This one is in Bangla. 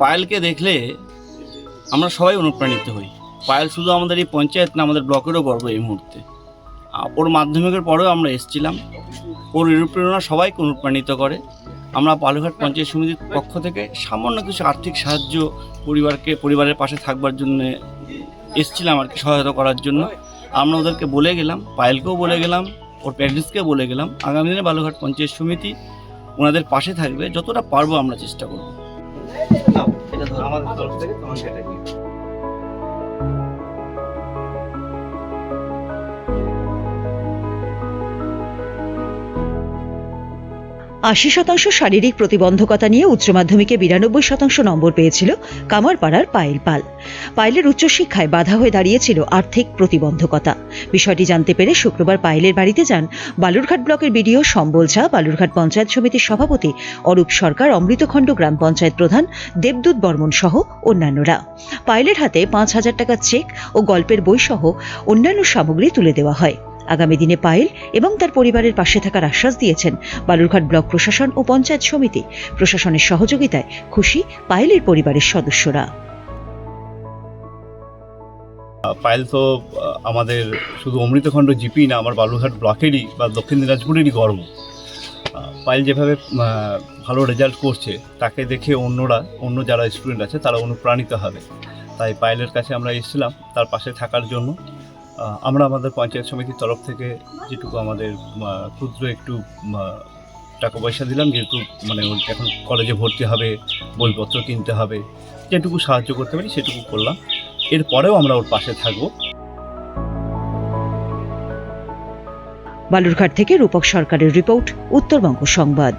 পায়েলকে দেখলে আমরা সবাই অনুপ্রাণিত হই। পায়েল শুধু আমাদের এই পঞ্চায়েত না, আমাদের ব্লকেরও গর্ব এই মুহূর্তে। ওর মাধ্যমিকের পরেও আমরা এসেছিলাম। ওর অনুপ্রেরণা সবাইকে অনুপ্রাণিত করে। আমরা বালুঘাট পঞ্চায়েত সমিতির পক্ষ থেকে সামান্য কিছু আর্থিক সাহায্য পরিবারকে, পরিবারের পাশে থাকবার জন্য এসেছিলাম আর কি, সহায়তা করার জন্য। আমরা ওদেরকে বলে গেলাম, পায়েলকেও বলে গেলাম, ওর প্যারেন্টসকে বলে গেলাম, আগামী দিনে বালুঘাট পঞ্চায়েত সমিতি ওনাদের পাশে থাকবে, যতটা পারব আমরা চেষ্টা করব। আমাদের তরফ থেকে তোমাকে এটা দিই। আশি শতাংশ শারীরিক প্রতিবন্ধকতা নিয়ে উচ্চ মাধ্যমিকে বিরানব্বই শতাংশ নম্বর পেয়েছিল কামারপাড়ার পায়েল পাল। পায়েলের উচ্চশিক্ষায় বাধা হয়ে দাঁড়িয়েছিল আর্থিক প্রতিবন্ধকতা। বিষয়টি জানতে পেরে শুক্রবার পায়েলের বাড়িতে যান বালুরঘাট ব্লকের বিডিও সম্বল ঝা, বালুরঘাট পঞ্চায়েত সমিতির সভাপতি অরূপ সরকার, অমৃতখণ্ড গ্রাম পঞ্চায়েত প্রধান দেবদূত বর্মন সহ অন্যান্যরা। পায়েলের হাতে পাঁচ হাজার টাকা চেক ও গল্পের বই সহ অন্যান্য সামগ্রী তুলে দেওয়া হয়। আগামী দিনে পায়েল এবং তার পরিবারের পাশে থাকার আশ্বাস দিয়েছেন বালুরঘাট ব্লক প্রশাসন ও পঞ্চায়েত সমিতি। প্রশাসনের সহযোগিতায় খুশি পায়েলের পরিবারের সদস্যরা। পায়েল তো আমাদের শুধু অমৃতখণ্ড জিপি না, আমার বালুরঘাট ব্লকেরই বা দক্ষিণ দিনাজপুরেরই গর্ব। পায়েল যেভাবে ভালো রেজাল্ট করছে, তাকে দেখে অন্যরা, অন্য যারা স্টুডেন্ট আছে তারা অনুপ্রাণিত হবে। তাই পায়েলের কাছে আমরা এসেছিলাম, তার পাশে থাকার জন্য। আমরা আমাদের পঞ্চায়েত সমিতির তরফ থেকে যেটুকু আমাদের ক্ষুদ্র একটু টাকা পয়সা দিলাম, যেহেতু মানে এখন কলেজে ভর্তি হবে, বইপত্র কিনতে হবে, যেটুকু সাহায্য করতে পারি সেটুকু করলাম। এরপরেও আমরা ওর পাশে থাকব। বালুরঘাট থেকে রূপক সরকারের রিপোর্ট, উত্তরবঙ্গ সংবাদ।